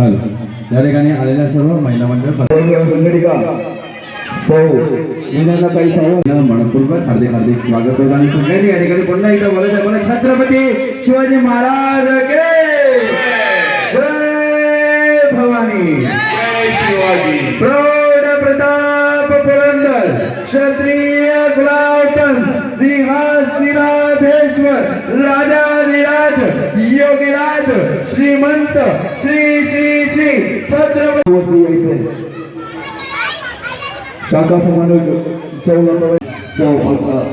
चालेल या ठिकाणी आलेल्या सर्व महिला मंडळ संघटिका सौ. यांना काही सांगा मनपूर्वक हार्दिक हार्दिक स्वागत होतं आणि सगळ्यांनी या ठिकाणी पुन्हा एकदा बोलत आहे. छत्रपती शिवाजी महाराज के जय. भवानी. प्रौढ प्रताप पुरंदर क्षत्रिय गुलाबन सिंहासनाधेश्वर राजाधिराज योगीराज श्रीमंत श्री श्री शाखा समन्वय चौ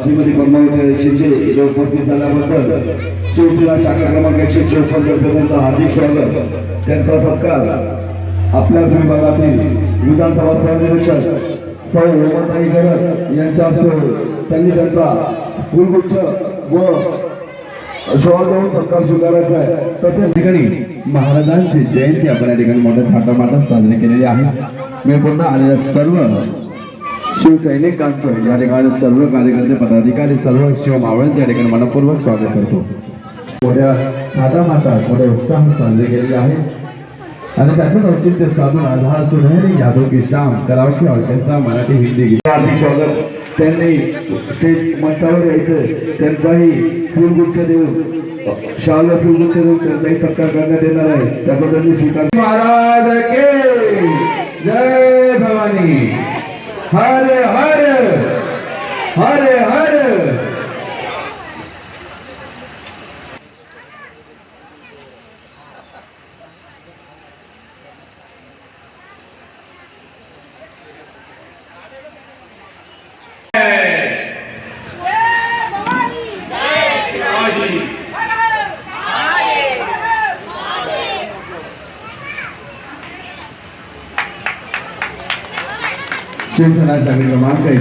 श्रीमती पद्मावती शिंदे उपस्थित झाल्याबद्दल शिवसेना शाखा क्रमांक एकशे चौपन्न त्यांचा हार्दिक स्वागत. त्यांचा सत्कार आपल्या विभागातील विधानसभा सहनिरीक्षक सौ हेमंताई गरड यांच्या हस्ते त्यांनी त्यांचा फुलगुच्छ व देऊन सत्कार स्वीकारायचा आहे. तसेच ठिकाणी महाराजांची जयंती आपण या ठिकाणी मोठ्या थाटामाटात साजरी केलेली आहे. मी पुन्हा आलेल्या सर्व शिवसैनिकांचं या ठिकाणी सर्व कार्यकर्ते पदाधिकारी सर्व शिव मावळ्यांचं या ठिकाणी मनपूर्वक स्वागत करतो. मोठ्या थाटामाटात मोठ्या उत्साह साजरे केलेले आहे. आणि त्याचं औचित्य साधून आधार हा यादव की श्याम करावकी ऑर्केस्ट्रा मराठी हिंदी गीत. हार्दिक स्वागत. त्यांनी स्टेज मंचावर यायचं. त्यांचाही फुलगुच्छ देऊन शाल फुलगुच्छ देऊन त्यांचाही सत्कार करण्यात येणार आहे. त्याचा त्यांनी स्वीकार महाराज के जय भवानी. हर हर हर हर शिवसेना क्रमांक